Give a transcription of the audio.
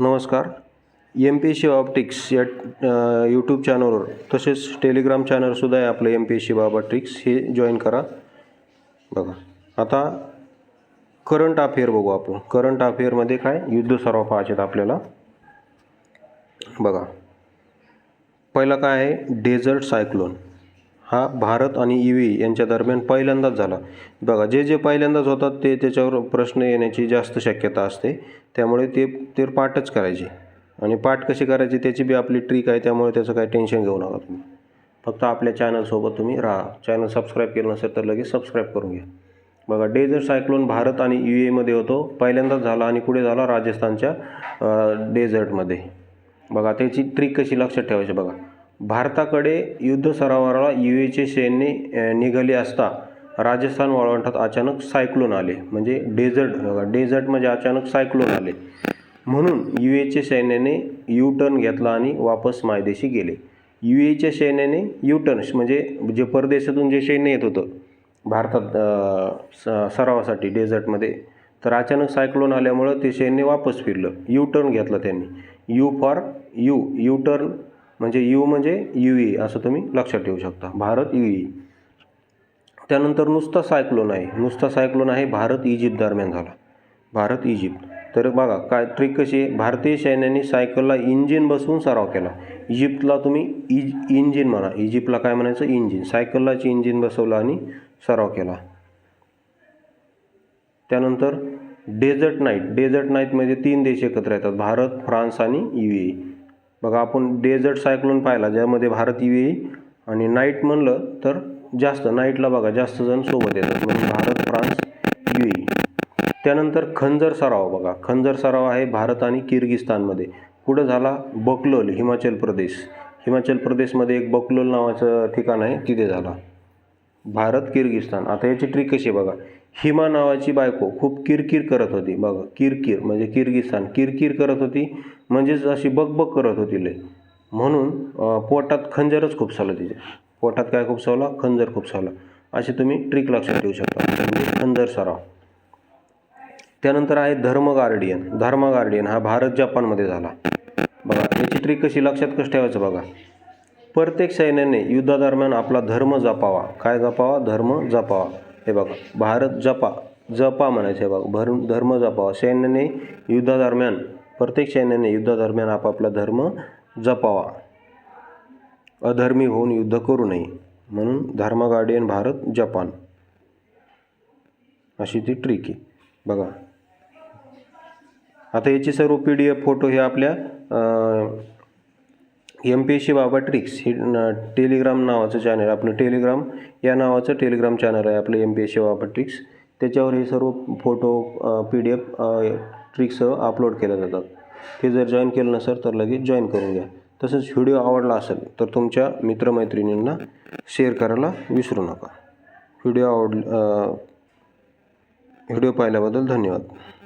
नमस्कार. M P S C optics या YouTube चॅनलवर तसेच टेलिग्राम चॅनलसुद्धा आहे आपलं M P S C Baba tricks हे जॉईन करा. बघा. आता करंट अफेअर बघू आपण. करंट अफेअरमध्ये काय? युद्ध सराव पाहायचे आहेत आपल्याला. बघा. पहिला काय आहे? डेझर्ट सायक्लोन हा भारत आणि ई ए यांच्या दरम्यान पहिल्यांदाच झाला. बघा जे जे पहिल्यांदाच होतात ते त्याच्यावर प्रश्न येण्याची जास्त शक्यता असते. त्यामुळे ते ते पाठच करायचे. आणि पाठ कशी करायची त्याची बी आपली ट्रिक आहे त्यामुळे त्याचं काही टेन्शन घेऊ नका तुम्ही. फक्त आपल्या चॅनलसोबत तुम्ही राहा. चॅनल सबस्क्राईब केलं नसेल तर लगेच सबस्क्राईब करून घ्या. बघा डेझर्ट सायक्लोन भारत आणि यू एमध्ये होतो. पहिल्यांदाच झाला आणि पुढे झाला राजस्थानच्या डेझर्टमध्ये बघा त्याची ट्रिक कशी लक्षात ठेवायची बघा. भारताकडे युद्धसरावाला यू एचे सैन्य निघाले असता राजस्थान वाळवंटात अचानक सायक्लोन आले. म्हणजे डेझर्ट डेझर्ट म्हणजे अचानक सायक्लोन आले. म्हणून यू एच्या सैन्याने यू टर्न घेतला आणि वापस मायदेशी गेले. यू एच्या सैन्याने यू टर्न म्हणजे जे परदेशातून जे सैन्य येत होतं भारतात स सरावासाठी डेझर्टमध्ये तर अचानक सायक्लोन आल्यामुळं ते सैन्य वापस फिरलं. यू टर्न घेतला त्यांनी. U for U U turn म्हणजे यू म्हणजे यू ई असं तुम्ही लक्षात ठेवू शकता. भारत यू ई त्यानंतर नुसता सायक्लोन आहे. नुसता सायक्लोन आहे भारत इजिप्त दरम्यान झाला. भारत इजिप्त. तर बघा काय ट्रिक कशी आहे? भारतीय सैन्याने सायकलला इंजिन बसवून सराव केला. इजिप्तला तुम्ही इज इंजिन म्हणा इजिप्तला काय म्हणायचं? इंजिन सायकललाच इंजिन बसवलं आणि सराव केला. त्यानंतर डेझर्ट नाईट डेझर्ट नाईटमध्ये तीन देश एकत्र येतात. भारत फ्रान्स आणि यू ए. बघा आपण डेझर्ट सायक्लोन पाहिला ज्यामध्ये भारत यू आणि नाईट म्हणलं तर जास्त. नाईटला बघा जास्त जण सोबत येतात. म्हणजे भारत फ्रान्स यू त्यानंतर खंजर सराव बघा. खंजर सराव आहे भारत आणि किर्गिस्तानमध्ये. पुढं झाला? बकलोल हिमाचल प्रदेश. हिमाचल प्रदेशमध्ये एक बकलोल नावाचं ठिकाण आहे तिथे झाला. भारत किर्गिस्तान. आता याची ट्रिक कशी बघा. हिमा नावाची बायको खूप किरकिर करत होती. बघा किरकिर म्हणजे किर्गिस्तान. किरकिर करत होती म्हणजेच अशी बकबक करत होती लय. म्हणून पोटात खंजरच खूप सावलं तिचे. पोटात काय खूप सावला खंजर खूप सावला अशी तुम्ही ट्रिक लक्षात ठेवू शकता. म्हणजे खंजर सराव. त्यानंतर आहे धर्म गार्डियन. धर्म गार्डियन हा भारत जपानमध्ये झाला. बघा याची ट्रिक कशी? लक्षात कसं ठेवायचं बघा. प्रत्येक सैन्याने युद्धादरम्यान आपला धर्म जपावा. काय जपावा? धर्म जपावा. हे बघा भारत जपा जपा म्हणायचं आहे बघा. भर धर्म जपावा. सैन्याने युद्धादरम्यान प्रत्येक सैन्याने युद्धादरम्यान आपापला धर्म जपावा. अधर्मी होऊन युद्ध करू नये. म्हणून धर्म गार्डियन भारत जपान. अशी ती ट्रिक आहे. बघा. आता याची सर्व पी डी एफ फोटो हे आपल्या M P S C Baba tricks हे टेलिग्राम नावाचं चॅनल आपलं टेलिग्राम या नावाचं टेलिग्राम चॅनल आहे आपलं M P S C Baba tricks त्याच्यावर हे सर्व फोटो पी डी एफ ट्रिक्ससह अपलोड केल्या जातात. ते जर जॉईन केलं नसेल तर लगेच जॉईन करून घ्या. तसंच व्हिडिओ आवडला असेल तर तुमच्या मित्रमैत्रिणींना शेअर करायला विसरू नका. व्हिडिओ आवड व्हिडिओ पाहिल्याबद्दल धन्यवाद.